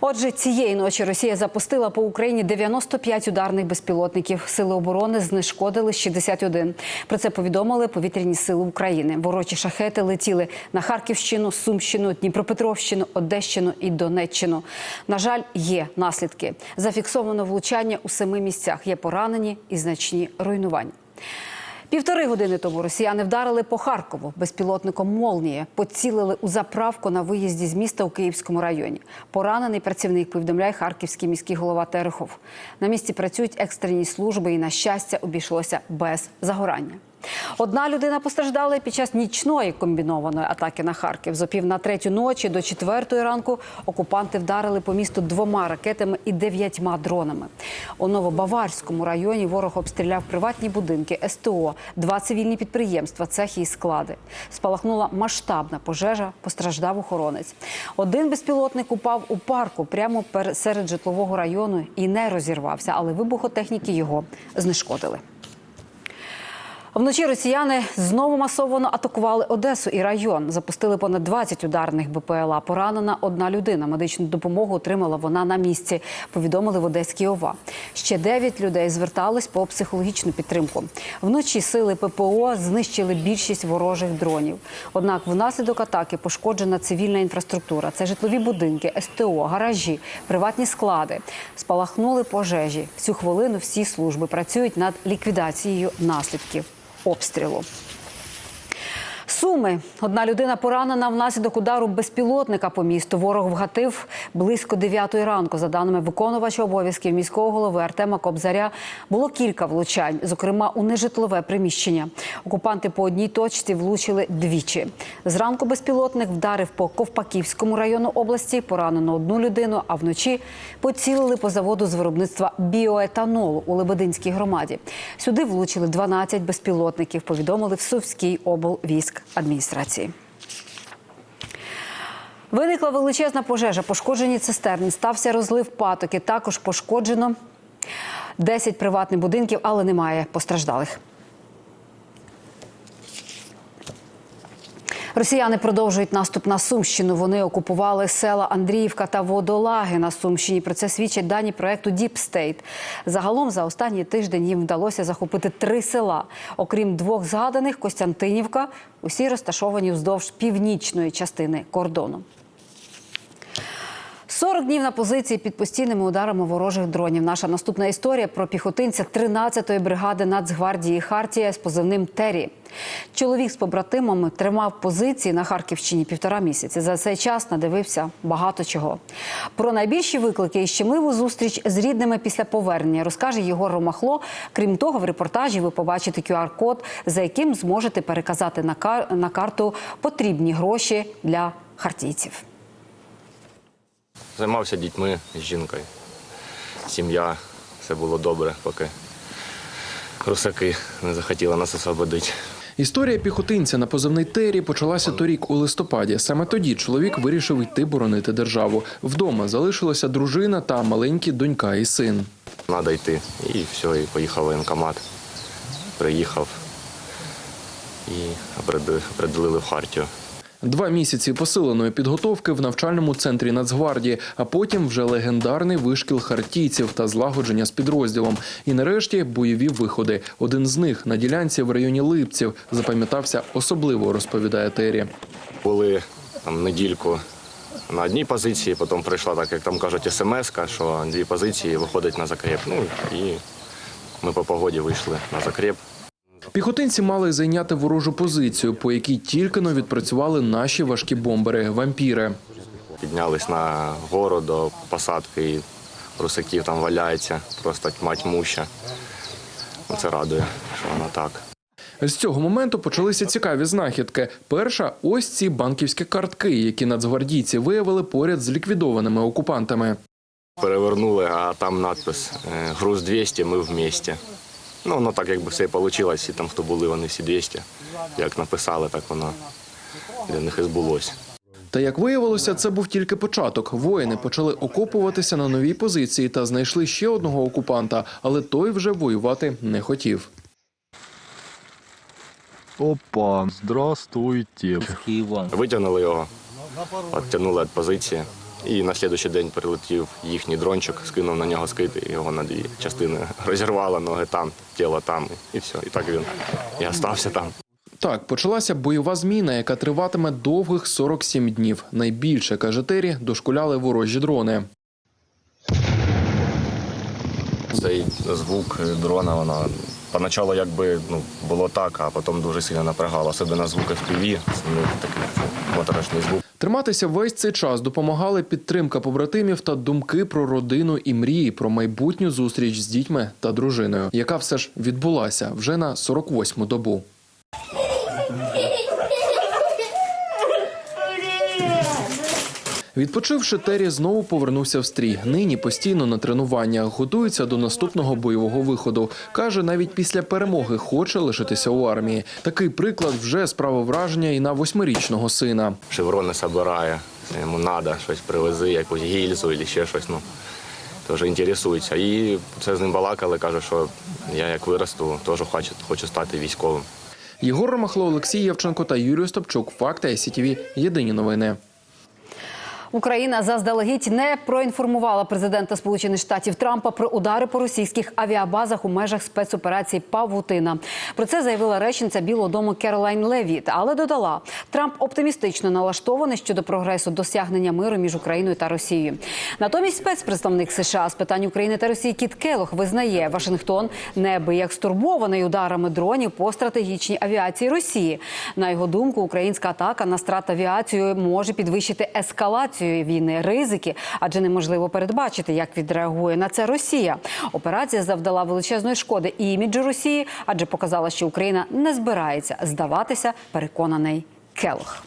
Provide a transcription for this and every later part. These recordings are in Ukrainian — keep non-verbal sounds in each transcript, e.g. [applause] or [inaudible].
Отже, цієї ночі Росія запустила по Україні 95 ударних безпілотників. Сили оборони знешкодили 61. Про це повідомили повітряні сили України. Ворочі шахети летіли на Харківщину, Сумщину, Дніпропетровщину, Одещину і Донеччину. На жаль, є наслідки. Зафіксовано влучання у семи місцях. Є поранені і значні руйнування. Півтори години тому росіяни вдарили по Харкову безпілотником Молнія, поцілили у заправку на виїзді з міста у Київському районі. Поранений працівник повідомляє харківський міський голова Терехов. На місці працюють екстрені служби, і на щастя обійшлося без загорання. Одна людина постраждала під час нічної комбінованої атаки на Харків. З опів на третю ночі до четвертої ранку окупанти вдарили по місту двома ракетами і дев'ятьма дронами. У Новобаварському районі ворог обстріляв приватні будинки, СТО, два цивільні підприємства, цехи і склади. Спалахнула масштабна пожежа, постраждав охоронець. Один безпілотник упав у парку прямо серед житлового району і не розірвався, але вибухотехніки його знешкодили. Вночі росіяни знову масово атакували Одесу і район. Запустили понад 20 ударних БПЛА. Поранена одна людина. Медичну допомогу отримала вона на місці. Повідомили в Одеській ОВА. Ще 9 людей звертались по психологічну підтримку. Вночі сили ППО знищили більшість ворожих дронів. Однак внаслідок атаки пошкоджена цивільна інфраструктура. Це житлові будинки, СТО, гаражі, приватні склади. Спалахнули пожежі. В цю хвилину всі служби працюють над ліквідацією наслідків обстрілу. Суми. Одна людина поранена внаслідок удару безпілотника по місту. Ворог вгатив близько 9 ранку. За даними виконувача обов'язків міського голови Артема Кобзаря, було кілька влучань, зокрема у нежитлове приміщення. Окупанти по одній точці влучили двічі. Зранку безпілотник вдарив по Ковпаківському району області. Поранено одну людину, а вночі поцілили по заводу з виробництва біоетанолу у Лебединській громаді. Сюди влучили 12 безпілотників. Повідомили в Сувській облвійськ адміністрації. Виникла величезна пожежа, пошкоджені цистерни, стався розлив патоки. Також пошкоджено 10 приватних будинків, але немає постраждалих. Росіяни продовжують наступ на Сумщину. Вони окупували села Андріївка та Водолаги на Сумщині. Про це свідчать дані проекту State. Загалом за останній тиждень їм вдалося захопити три села. Окрім двох згаданих Костянтинівка, усі розташовані вздовж північної частини кордону. 40 днів на позиції під постійними ударами ворожих дронів. Наша наступна історія про піхотинця 13-ї бригади Нацгвардії Хартія з позивним Террі. Чоловік з побратимами тримав позиції на Харківщині півтора місяці. За цей час надивився багато чого. Про найбільші виклики і щемливу зустріч з рідними після повернення розкаже Єгор Ромахло. Крім того, в репортажі ви побачите QR-код, за яким зможете переказати на карту потрібні гроші для хартійців. Займався дітьми з жінкою. Сім'я, все було добре, поки русаки не захотіли нас освободити. Історія піхотинця на позивний Террі почалася торік у листопаді. Саме тоді чоловік вирішив йти боронити державу. Вдома залишилася дружина та маленькі донька і син. Треба йти. І все, і поїхав в воєнкомат. Приїхав і определили в Хартію. Два місяці посиленої підготовки в навчальному центрі Нацгвардії, а потім вже легендарний вишкіл хартійців та злагодження з підрозділом. І нарешті бойові виходи. Один з них на ділянці в районі Липців запам'ятався особливо, розповідає Террі. Були там недільку на одній позиції, потім прийшла, так як там кажуть, смс, що дві позиції виходить на закреп. Ну і ми по погоді вийшли на закреп. Піхотинці мали зайняти ворожу позицію, по якій тільки но відпрацювали наші важкі бомбери вампіри. Піднялись на гору до посадки, і русаків там валяється, просто тьма тьмуща. Це радує, що воно так. З цього моменту почалися цікаві знахідки. Перша ось ці банківські картки, які нацгвардійці виявили поряд з ліквідованими окупантами. Перевернули, а там надпис е, Груз 200, ми в місті. Ну, воно так якби все і вийшло, і там, хто були, вони всі 200. Як написали, так воно для них і збулося. Та як виявилося, це був тільки початок. Воїни почали окопуватися на новій позиції та знайшли ще одного окупанта, але той вже воювати не хотів. Опа, здравствуйте. Витягнули його, відтягнули від позиції, І на наступний день прилетів їхній дрончик, скинув на нього скид, і його на дві частини розірвало, ноги там, тіло там, і все. І так він і остався там. Так, почалася бойова зміна, яка триватиме довгих 47 днів. Найбільше, каже Тері, дошкуляли ворожі дрони. Цей звук дрона, вона поначалу якби ну, було так, а потім дуже сильно напрягало, особливо звук FPV, ну, такий моторошний звук. Триматися весь цей час допомагали підтримка побратимів та думки про родину і мрії про майбутню зустріч з дітьми та дружиною, яка все ж відбулася вже на 48-му добу. Відпочивши, Террі знову повернувся в стрій. Нині постійно на тренуваннях готується до наступного бойового виходу. каже, навіть після перемоги хоче лишитися у армії. Такий приклад вже справив враження і на восьмирічного сина. Шеврони собирає, йому треба щось привези, якусь гільзу або ще щось. Ну, теж інтересується. І це з ним балакали, каже, що я як виросту, теж хочу, хочу стати військовим. Єгор Ромахло, Олексій Євченко та Юрій Остапчук. Факти СІТВ. Єдині новини. Україна заздалегідь не проінформувала президента Сполучених Штатів Трампа про удари по російських авіабазах у межах спецоперації Павутина. Про це заявила речниця Білого Дому Керолайн Левіт, але додала, Трамп оптимістично налаштований щодо прогресу досягнення миру між Україною та Росією. Натомість спецпредставник США з питань України та Росії Кіт Келох визнає, Вашингтон неабияк стурбований ударами дронів по стратегічній авіації Росії. На його думку, українська атака на страт авіацію може підвищити ескалацію війни, ризики, адже неможливо передбачити, як відреагує на це Росія. Операція завдала величезної шкоди іміджу Росії, адже показала, що Україна не збирається здаватися, переконаний Келох.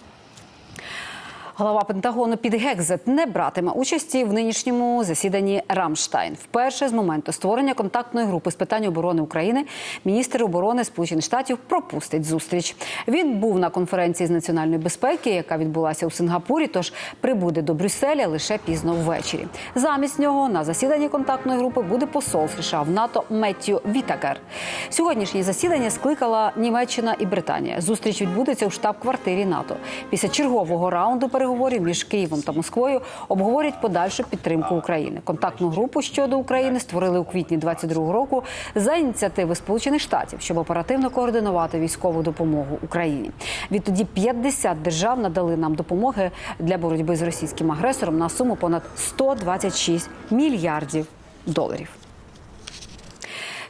Голова Пентагону Піт Гекзет не братиме участі в нинішньому засіданні Рамштайн. Вперше з моменту створення контактної групи з питань оборони України міністр оборони Сполучених Штатів пропустить зустріч. Він був на конференції з національної безпеки, яка відбулася у Сингапурі. Тож прибуде до Брюсселя лише пізно ввечері. Замість нього на засіданні контактної групи буде посол США в НАТО Меттью Вітакер. Сьогоднішнє засідання скликала Німеччина і Британія. Зустріч відбудеться у штаб-квартирі НАТО. Після чергового раунду переговорів між Києвом та Москвою обговорять подальшу підтримку України. Контактну групу щодо України створили у квітні 22 року за ініціативи Сполучених Штатів, щоб оперативно координувати військову допомогу Україні. Відтоді 50 держав надали нам допомоги для боротьби з російським агресором на суму понад 126 мільярдів доларів.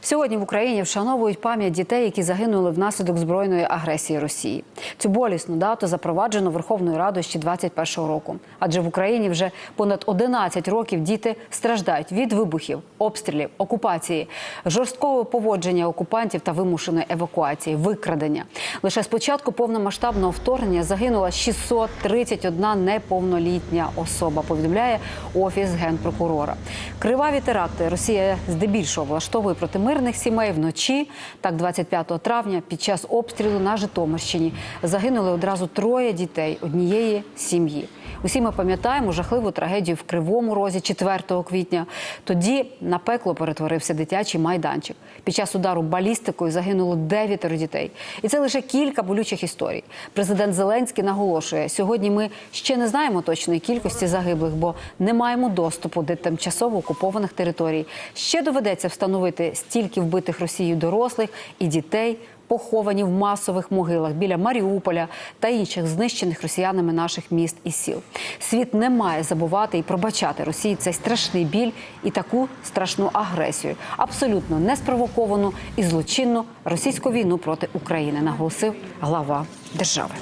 Сьогодні в Україні вшановують пам'ять дітей, які загинули внаслідок збройної агресії Росії. Цю болісну дату запроваджено Верховною Радою ще 21-го року. Адже в Україні вже понад 11 років діти страждають від вибухів, обстрілів, окупації, жорсткого поводження окупантів та вимушеної евакуації, викрадення. Лише з початку повномасштабного вторгнення загинула 631 неповнолітня особа. Повідомляє офіс генпрокурора. Криваві теракти Росія здебільшого влаштовує проти мирних сімей вночі. Так, 25 травня під час обстрілу на Житомирщині загинули одразу троє дітей однієї сім'ї. Усі ми пам'ятаємо жахливу трагедію в Кривому Розі 4 квітня. Тоді на пекло перетворився дитячий майданчик. Під час удару балістикою загинуло дев'ятеро дітей. І це лише кілька болючих історій. Президент Зеленський наголошує: сьогодні ми ще не знаємо точної кількості загиблих, бо не маємо доступу до тимчасово окупованих територій. Ще доведеться встановити стільки вбитих Росією дорослих і дітей поховані в масових могилах біля Маріуполя та інших знищених росіянами наших міст і сіл. Світ не має забувати і пробачати Росії цей страшний біль і таку страшну агресію, абсолютно неспровоковану і злочинну російську війну проти України, наголосив глава держави.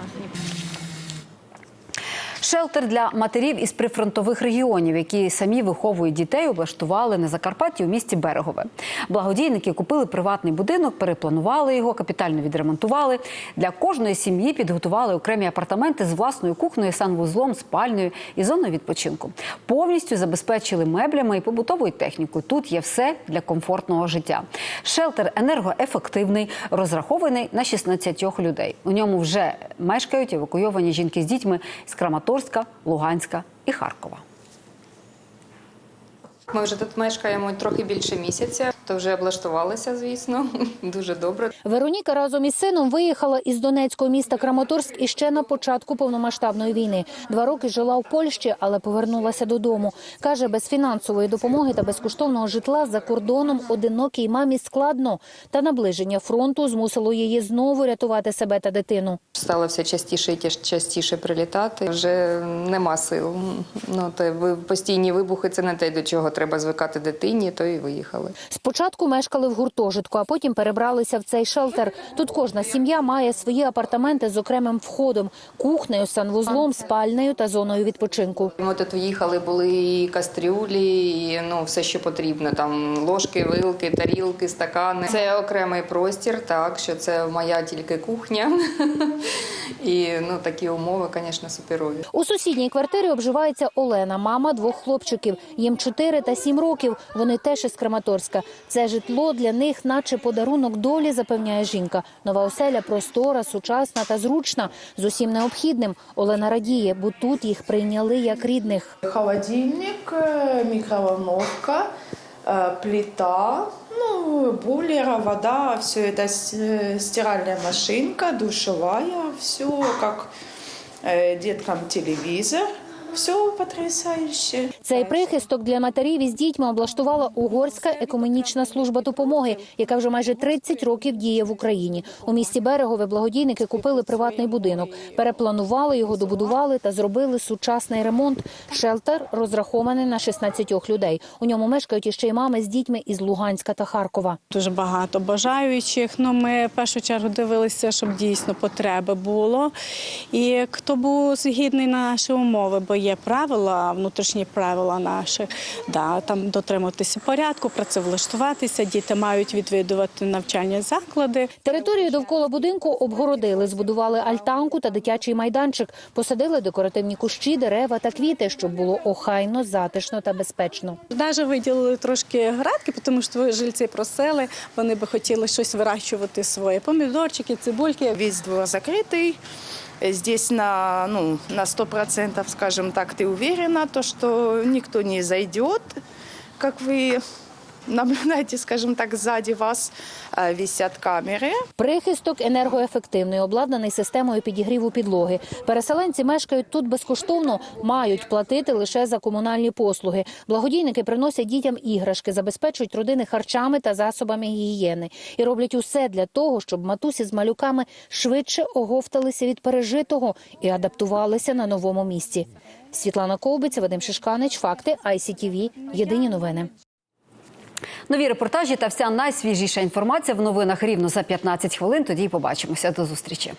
Шелтер для матерів із прифронтових регіонів, які самі виховують дітей, облаштували на Закарпатті у місті Берегове. Благодійники купили приватний будинок, перепланували його, капітально відремонтували. Для кожної сім'ї підготували окремі апартаменти з власною кухнею, санвузлом, спальнею і зоною відпочинку. Повністю забезпечили меблями і побутовою технікою. Тут є все для комфортного життя. Шелтер енергоефективний, розрахований на 16 людей. У ньому вже мешкають евакуйовані жінки з дітьми з Краматорська, Луганська і Харкова. Ми вже тут мешкаємо трохи більше місяця. то вже облаштувалися, звісно, [laughs] дуже добре. Вероніка разом із сином виїхала із донецького міста Краматорськ іще на початку повномасштабної війни. Два роки жила в Польщі, але повернулася додому. Каже, без фінансової допомоги та безкоштовного житла за кордоном одинокій мамі складно. Та наближення фронту змусило її знову рятувати себе та дитину. Стало все частіше і частіше прилітати. Вже нема сил. Ну, те, постійні вибухи це не те, до чого треба звикати дитині, то і виїхали. Спочатку мешкали в гуртожитку, а потім перебралися в цей шелтер. Тут кожна сім'я має свої апартаменти з окремим входом, кухнею, санвузлом, спальнею та зоною відпочинку. Ми тут в'їхали, були і кастрюлі, і ну, все, що потрібно. Там ложки, вилки, тарілки, стакани. Це окремий простір, так, що це моя тільки кухня. [laughs] І ну, такі умови, звісно, суперові. У сусідній квартирі обживається Олена, мама двох хлопчиків. Їм 4 та 7 років. Вони теж із Краматорська. Це житло для них, наче подарунок долі, запевняє жінка. Нова оселя простора, сучасна та зручна з усім необхідним. Олена радіє, бо тут їх прийняли як рідних. Холодильник, э, микроволновка, э, плита, ну, бойлер, вода, все это с- э, стиральная машинка, душевая, все как э, деткам телевизор, все потрясающе. Цей прихисток для матерів із дітьми облаштувала угорська екуменічна служба допомоги, яка вже майже 30 років діє в Україні. У місті Берегове благодійники купили приватний будинок, перепланували його, добудували та зробили сучасний ремонт. Шелтер розрахований на 16 людей. У ньому мешкають іще й мами з дітьми із Луганська та Харкова. Дуже багато бажаючих. Ну, ми в першу чергу дивилися, щоб дійсно потреби було. І хто був згідний на наші умови, бо є правила, внутрішні правила наші, да, там дотримуватися порядку, працевлаштуватися. Діти мають відвідувати навчальні заклади. Територію довкола будинку обгородили, збудували альтанку та дитячий майданчик, посадили декоративні кущі, дерева та квіти, щоб було охайно, затишно та безпечно. Навіть виділили трошки градки, тому що жильці просили, вони би хотіли щось вирощувати своє. Помідорчики, цибульки. Весь двор закрытый. Здесь на, ну, на 100%, скажем так, ты уверена, то, что никто не зайдет, как вы наблюдаете, скажем так, сзади вас э, висят камеры. Прихисток енергоефективний, обладнаний системою підігріву підлоги. Переселенці мешкають тут безкоштовно, мають платити лише за комунальні послуги. Благодійники приносять дітям іграшки, забезпечують родини харчами та засобами гігієни і роблять усе для того, щоб матусі з малюками швидше оговталися від пережитого і адаптувалися на новому місці. Світлана Ковбиця, Вадим Шишканич, факти ICTV. Єдині новини. Нові репортажі та вся найсвіжіша інформація в новинах рівно за 15 хвилин. Тоді побачимося. До зустрічі.